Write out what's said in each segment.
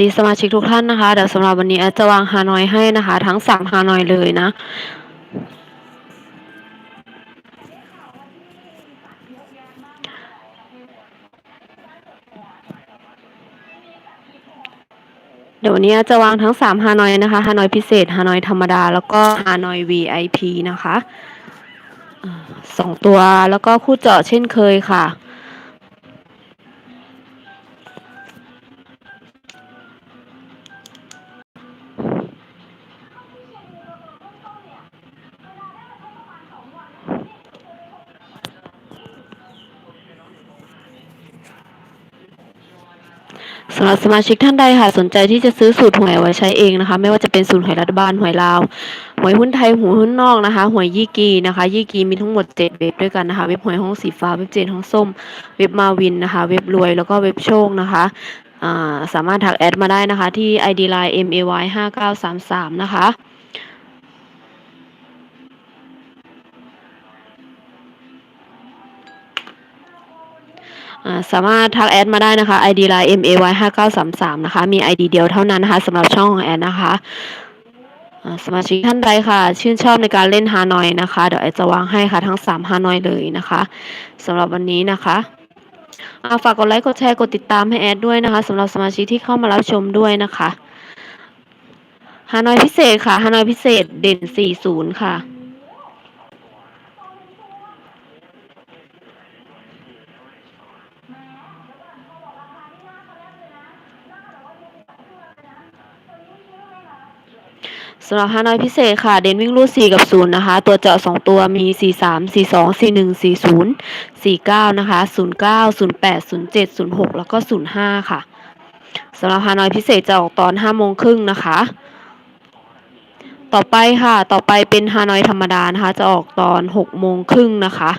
ดีสมาชิกทุกท่านนะคะเดี๋ยวสำหรับวันนี้แอดจะวางฮานอยให้นะคะ ทั้งสามฮานอยเลยนะ เดี๋ยววันนี้จะวางทั้งสามฮานอยนะคะฮานอยพิเศษฮานอยธรรมดา แล้วก็ฮานอย VIP นะคะสองตัวแล้วก็คู่เจาะเช่นเคยค่ะ สำหรับสมาชิกท่านใดค่ะสนใจที่จะซื้อสูตรหวยเอาไว้ใช้เองนะคะ ไม่ว่าจะเป็นสูตรหวยรัฐบาลหวยลาวหวยหุ้นไทยหวยหุ้นนอกนะคะหวยยี่กีนะคะ ยี่กีมีทั้งหมดเจ็ดเว็บด้วยกันนะคะ เว็บหวยห้องสีฟ้าเว็บเจนห้องส้ม เว็บมาวินนะคะ เว็บรวยแล้วก็เว็บโชคนะคะสามารถทักแอดมาได้นะคะ ที่ ID line MAY ห้าเก้าสามสามนะคะ สามารถทักแอดมาได้นะคะ ID line MAY ห้าเก้าสามสามนะคะ มี ID เดียวเท่านั้นนะคะสำหรับช่องของแอดนะคะสมาชิกท่านใดค่ะ ชื่นชอบในการเล่นฮานอยนะคะ เดี๋ยวแอดจะวางให้ค่ะทั้งสามฮานอยเลยนะคะสำหรับวันนี้นะคะาฝากกดไลค์กดแชร์กดติดตามให้แอดด้วยนะคะสำหรับสมาชิกที่เข้ามารับชมด้วยนะคะฮานอยพิเศษค่ะฮานอยพิเศษเด่นสี่ศูนย์ค่ะ สำหรับฮานอยพิเศษค่ะ เดนวิ่งรูด4กับ 0 นะคะ ตัวเจาะ 2 ตัวมี 4 3 4 2 4 1 4 0 4 9 นะคะ 0 9 0 8 0 7 0 6 แล้วก็ 0 5 ค่ะสำหรับฮานอยพิเศษจะออกตอน5โมงครึ่งนะคะ ต่อไปค่ะ ต่อไปเป็นฮานอยธรรมดานะคะ จะออกตอน6โมงครึ่งนะคะ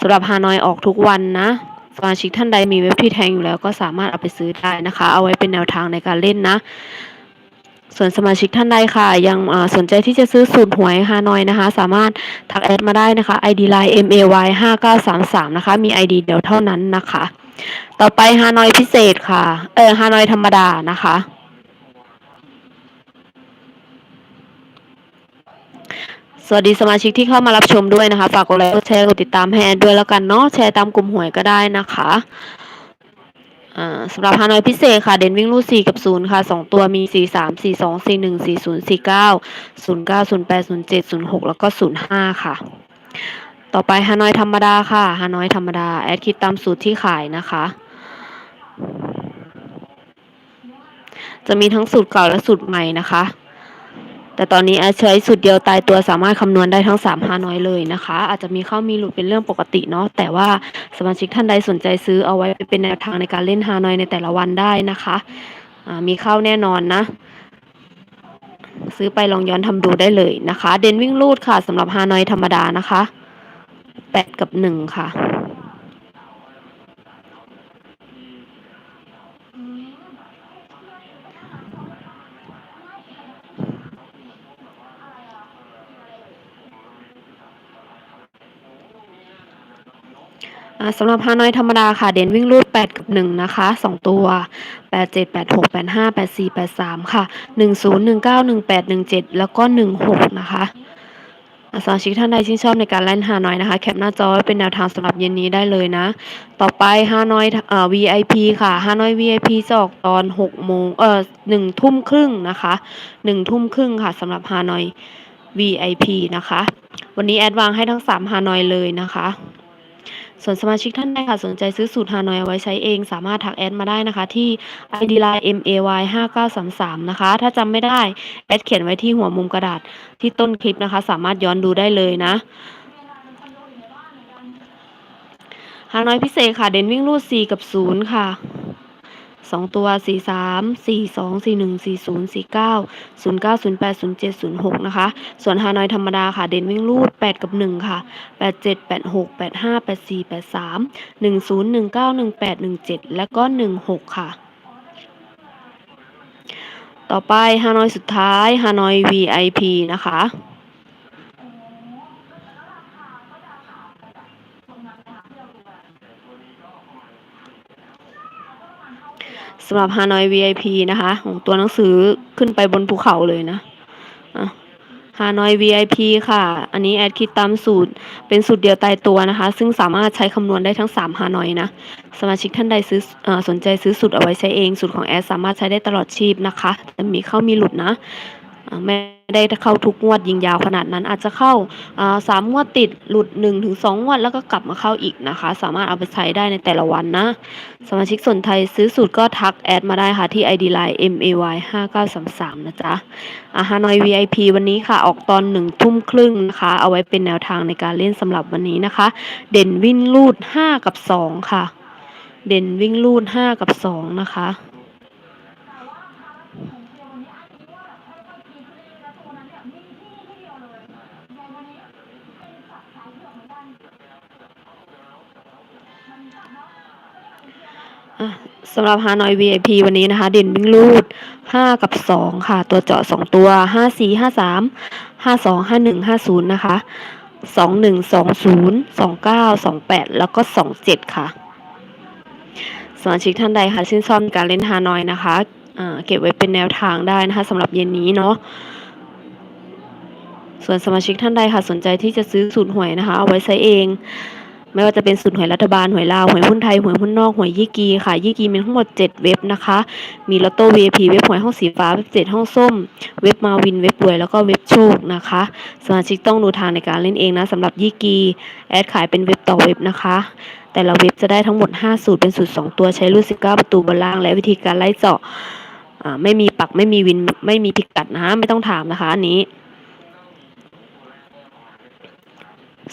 สำหรับฮานอยออกทุกวันนะสมาชิกท่านใดมีเว็บที่แทงอยู่แล้วก็สามารถเอาไปซื้อได้นะคะ เอาไว้เป็นแนวทางในการเล่นนะ ส่วนสมาชิกท่านใดค่ะ ยังสนใจที่จะซื้อสูตรหวยฮานอยนะคะ สามารถทักแอดมาได้นะคะ ID line MAY ห้าเก้าสามสามนะคะ มี ID เดียวเท่านั้นนะคะ ต่อไปฮานอยพิเศษค่ะ เออฮานอยธรรมดานะคะสวัสดีสมาชิกที่เข้ามารับชมด้วยนะคะ ฝากกดไลค์กดแชร์กดติดตามให้แอดด้วยแล้วกันเนาะแชร์ตามกลุ่มหวยก็ได้นะคะ อ่าสำหรับฮานอยพิเศษค่ะ เด่นวิ่งรูด4กับ 0 ค่ะสองตัวมี 4 3 4 2 4 1 4 0 4 9 0 9 0 8 0 7 0 6 แล้วก็ 0 5 ค่ะ ต่อไปฮานอยธรรมดาค่ะฮานอยธรรมดา แอดคิดตามสูตรที่ขายนะคะ จะมีทั้งสูตรเก่าและสูตรใหม่นะคะ แต่ตอนนี้แอดใช้สูตรเดียวตายตัวสามารถคำนวณได้ทั้ง3ฮานอยเลยนะคะ อาจจะมีเข้ามีหลุดเป็นเรื่องปกติเนาะแต่ว่าสมาชิกท่านใดสนใจซื้อเอาไว้เป็นแนวทางในการเล่นฮานอยในแต่ละวันได้นะคะมีเข้าแน่นอนนะซื้อไปลองย้อนทำดูได้เลยนะคะ เดนวิ่งลูดค่ะสำหรับฮานอยธรรมดานะคะแปดกับหนึ่งค่ะ สำหรับฮานอยธรรมดาค่ะ เด่นวิ่งรูด 8 กับ 1 นะคะ 2 ตัว 8 7 8 6 8 5 8 4 8 3 ค่ะ 10 19 18 17 แล้วก็ 16 นะคะอาสมาชิกท่านใดที่นชอบในการเล่นฮานอยนะคะ แคปหน้าจอไว้เป็นแนวทางสำหรับเย็นนี้ได้เลยนะ ต่อไปฮานอยเอ่อ VIP ค่ะฮานอย VIP จะออกตอน6โมงเอ่อ1ทุ่มครึ่งนะคะ1ทุ่มครึ่งค่ะสำหรับฮานอย VIP นะคะ วันนี้แอดวางให้ทั้ง3ฮานอยเลยนะคะ ส่วนสมาชิกท่านใดค่ะสนใจซื้อสูตรฮานอยเอาไว้ใช้เอง สามารถทักแอดมาได้นะคะที่ ID line MAY ห้าเก้าสามสามนะคะ ถ้าจำไม่ได้แอดเขียนไว้ที่หัวมุมกระดาษที่ต้นคลิปนะคะ สามารถย้อนดูได้เลยนะฮานอยพิเศษค่ะ เด่นวิ่งรูด4กับ 0 ค่ะ สองตัว4 3 4 2 4 1 4 0 4 9 0 9 0 8 0 7 0 6นะคะ ส่วนฮานอยธรรมดาค่ะ เด่นวิ่งรูด8กับ1ค่ะ8 7 8 6 8 5 8 4 8 3 1 0 1 9 1 8 1 7แล้วก็1 6ค่ะต่อไปฮานอยสุดท้ายฮานอย VIP นะคะ สำหรับฮานอย VIP นะคะ ของตัวหนังสือขึ้นไปบนภูเขาเลยนะฮานอย VIP ค่ะ อันนี้แอดคิดตามสูตรเป็นสูตรเดียวตายตัวนะคะ ซึ่งสามารถใช้คำนวณได้ทั้ง3ฮานอยนะ สมาชิกท่านใดซื้ออสนใจซื้อสูตรเอาไว้ใช้เอง สูตรของแอดสามารถใช้ได้ตลอดชีพนะคะ แต่มีเข้ามีหลุดนะไม่ ได้เข้าทุกงวดยิงยาวขนาดนั้น อาจจะเข้าสามงวดติดหลุด1นถึงสงวดแล้วก็กลับมาเข้าอีกนะคะ สามารถเอาไปใช้ได้ในแต่ละวันนะ สมาชิกสนใจซื้อสูตรก็ทักแอดมาได้ค่ะที่ ID Line MAY 5933นะจ๊ะอาฮานอย VIP วันนี้ค่ะ ออกตอนหนึ่งทุ่มครึ่งนะคะ เอาไว้เป็นแนวทางในการเล่นสำหรับวันนี้นะคะ เด่นวิ่งลูด 5 กับ 2 ค่ะ เด่นวิ่งลูด 5 กับ 2 นะคะ สำหรับฮานอย VIP วันนี้นะคะ เด่นวิ่งลูด 5 กับ 2 ค่ะ ตัวเจาะ 2 ตัว 5 4 5 3 5 2 5 1 5 0 นะคะ 2 1 2 0 2 9 2 8 แล้วก็ 2 7 ค่ะสมาชิกท่านใดค่ะชื่นชอบการเล่นฮานอยนะคะเก็บไว้เป็นแนวทางได้นะคะสำหรับเย็นนี้เนาะส่วนสมาชิกท่านใดค่ะสนใจที่จะซื้อสูตรหวยนะคะ เอาไว้ใช้เอง ไม่ว่าจะเป็นสูตรหวยรัฐบาลหวยลาวหวยหุ้นไทยหวยหุ้นนอกหวยยี่กีค่ะยี่กีมีทั้งหมด 7 เว็บนะคะ มีลอตโต้ VIP เว็บหวยห้องสีฟ้าเว็บเจ็ดห้องส้ม เว็บมาวินเว็บรวยแล้วก็เว็บโชคนะคะสมาชิกต้องดูทางในการเล่นเองนะสำหรับยี่กีแอดขายเป็นเว็บต่อเว็บนะคะ แต่ละเว็บจะได้ทั้งหมด 5 สูตรเป็นสูตร 2 ตัวใช้รูด19 ประตูบนล่าง และวิธีการไล่เจาะไม่มีปักไม่มีวินไม่มีพิกัดนะไม่ต้องถามนะคะอันนี้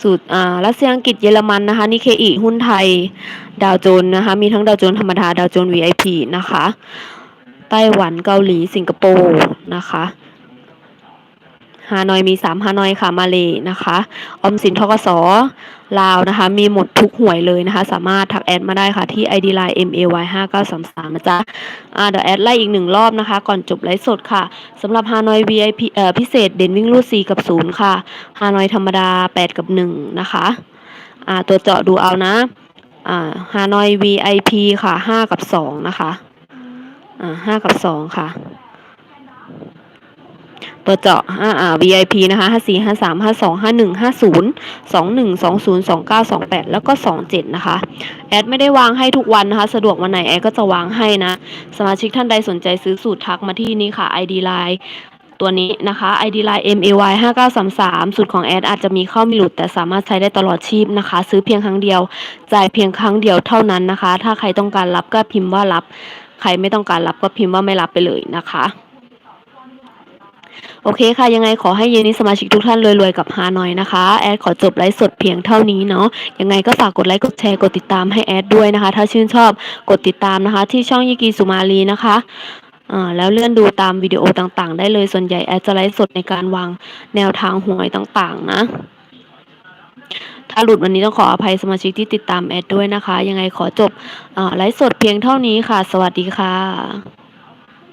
สูตรอ่ารัสเซียอังกฤษเยอรมันนะคะนิเคอีหุ้นไทย ดาวโจนนะคะ มีทั้งดาวโจนธรรมดา ดาวโจน VIP นะคะ ไต้หวันเกาหลีสิงคโปร์นะคะ ฮานอยมีสามฮานอยค่ะมาเลยนะคะออมสินทกสลาวนะคะ มีหมดทุกหวยเลยนะคะ สามารถทักแอดมาได้ค่ะที่ ID line MAY 5 9 3 3นะจ๊ะอ่าเดี๋ยวแอดไล่อีกหนึ่งรอบนะคะ ก่อนจบไลฟ์สดค่ะสำหรับฮานอย VIP เอ่อพิเศษเด่นวิ่งรูด4กับ0ค่ะฮานอยธรรมดา8กับ1นะคะอ่าตัวเจาะดูเอานะอ่าฮานอย VIP ค่ะ5กับ2นะคะอ่า5กับ2ค่ะ ตัวเจาะอ่า VIP นะคะห้าสี่ห้าสามห้าสองห้าหนึ่งห้าศูนย์สองหนึ่งสองศูนย์สองเก้าสองแปดแล้วก็สองเจ็ดนะคะ แอดไม่ได้วางให้ทุกวันนะคะ สะดวกวันไหนแอดก็จะวางให้นะ สมาชิกท่านใดสนใจซื้อสูตรทักมาที่นี้ค่ะ ID Line ตัวนี้นะคะ ID Line MAY 5933สูตรของแอดอาจจะมีเข้ามีหลุด แต่สามารถใช้ได้ตลอดชีพนะคะ ซื้อเพียงครั้งเดียว จ่ายเพียงครั้งเดียวเท่านั้นนะคะ ถ้าใครต้องการรับก็พิมพ์ว่ารับ ใครไม่ต้องการรับก็พิมพ์ว่าไม่รับไปเลยนะคะ โอเคค่ะ ยังไงขอให้เย็นนี้สมาชิกทุกท่านรวยๆกับฮานอยนะคะ แอดขอจบไลฟ์สดเพียงเท่านี้เนาะยังไงก็ฝากกดไลค์กดแชร์กดติดตามให้แอดด้วยนะคะ ถ้าชื่นชอบกดติดตามนะคะ ที่ช่องยิกีสุมาลีนะคะแล้วเลื่อนดูตามวิดีโอต่างๆ ได้เลยส่วนใหญ่แอดจะไลฟ์สดในการวางแนวทางหวยต่างๆ นะ ถ้าหลุดวันนี้ต้องขออภัยสมาชิกที่ติดตามแอดด้วยนะคะ ยังไงขอจบไลฟ์สดเพียงเท่านี้ค่ะ สวัสดีค่ะ